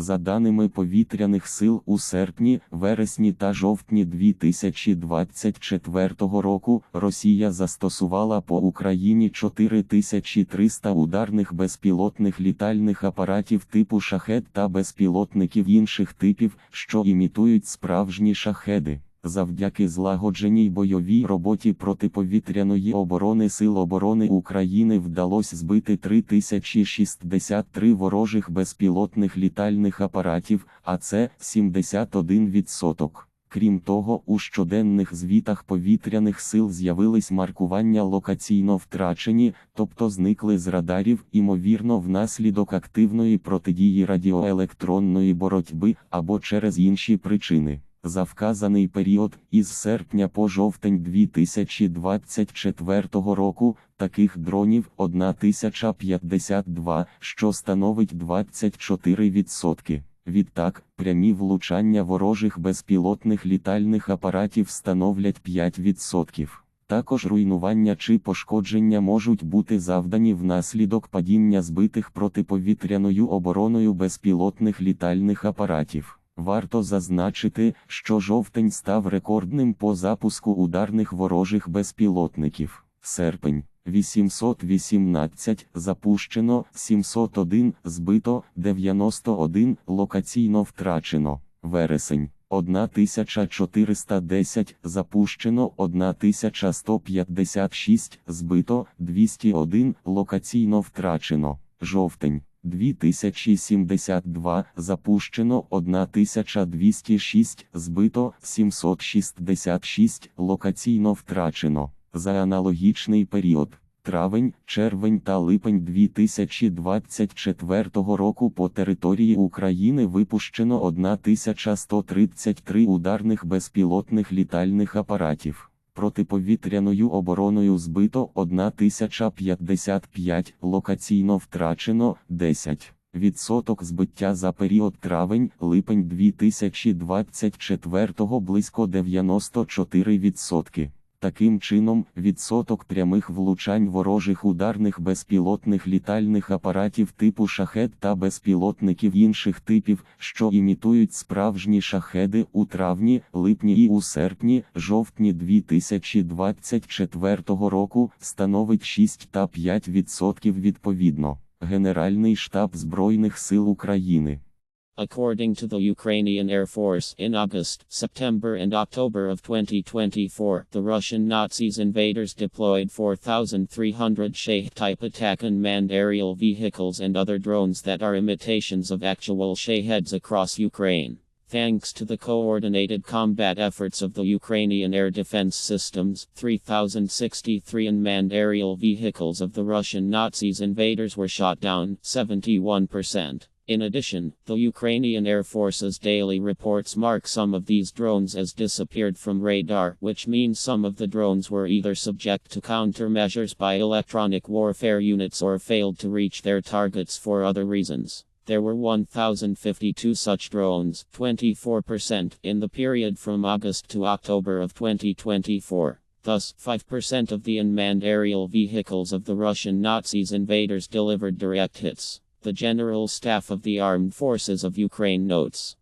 За даними повітряних сил у серпні, вересні та жовтні 2024 року, Росія застосувала по Україні 4300 ударних безпілотних літальних апаратів типу шахет та безпілотників інших типів, що імітують справжні шахеди. Завдяки злагодженій бойовій роботі протиповітряної оборони Сил оборони України вдалося збити 3063 ворожих безпілотних літальних апаратів, а це 71%. Крім того, у щоденних звітах повітряних сил з'явились маркування локаційно втрачені, тобто зникли з радарів, імовірно, внаслідок активної протидії радіоелектронної боротьби або через інші причини. За вказаний період із серпня по жовтень 2024 року таких дронів 1052, що становить 24%. Відтак, прямі влучання ворожих безпілотних літальних апаратів становлять 5%. Також руйнування чи пошкодження можуть бути завдані внаслідок падіння збитих протиповітряною обороною безпілотних літальних апаратів. Варто зазначити, що жовтень став рекордним по запуску ударних ворожих безпілотників. Серпень 818 запущено, 701 збито, 91 локаційно втрачено. Вересень 1410 запущено, 1156 збито, 201 локаційно втрачено. Жовтень 2072 запущено 1206 збито 766 локаційно втрачено. За аналогічний період травень, червень та липень 2024 року по території України випущено 1133 ударних безпілотних літальних апаратів. Протиповітряною обороною збито 1055, локаційно втрачено 10. Відсоток збиття за період травень-липень 2024 близько 94%. Таким чином, відсоток прямих влучань ворожих ударних безпілотних літальних апаратів типу шахет та безпілотників інших типів, що імітують справжні шахеди у травні, липні і у серпні, жовтні 2024 року, становить 6 та 5% відповідно. Генеральний штаб Збройних сил України. According to the Ukrainian Air Force, in August, September, and October of 2024, the Russian Nazis invaders deployed 4,300 Shahed type attack unmanned aerial vehicles and other drones that are imitations of actual Shaheds across Ukraine. Thanks to the coordinated combat efforts of the Ukrainian air defense systems, 3,063 unmanned aerial vehicles of the Russian Nazis invaders were shot down, 71%. In addition, the Ukrainian Air Force's daily reports mark some of these drones as disappeared from radar, which means some of the drones were either subject to countermeasures by electronic warfare units or failed to reach their targets for other reasons. There were 1,052 such drones, 24%, in the period from August to October of 2024. Thus, 5% of the unmanned aerial vehicles of the Russian Nazis invaders delivered direct hits. The General Staff of the Armed Forces of Ukraine notes.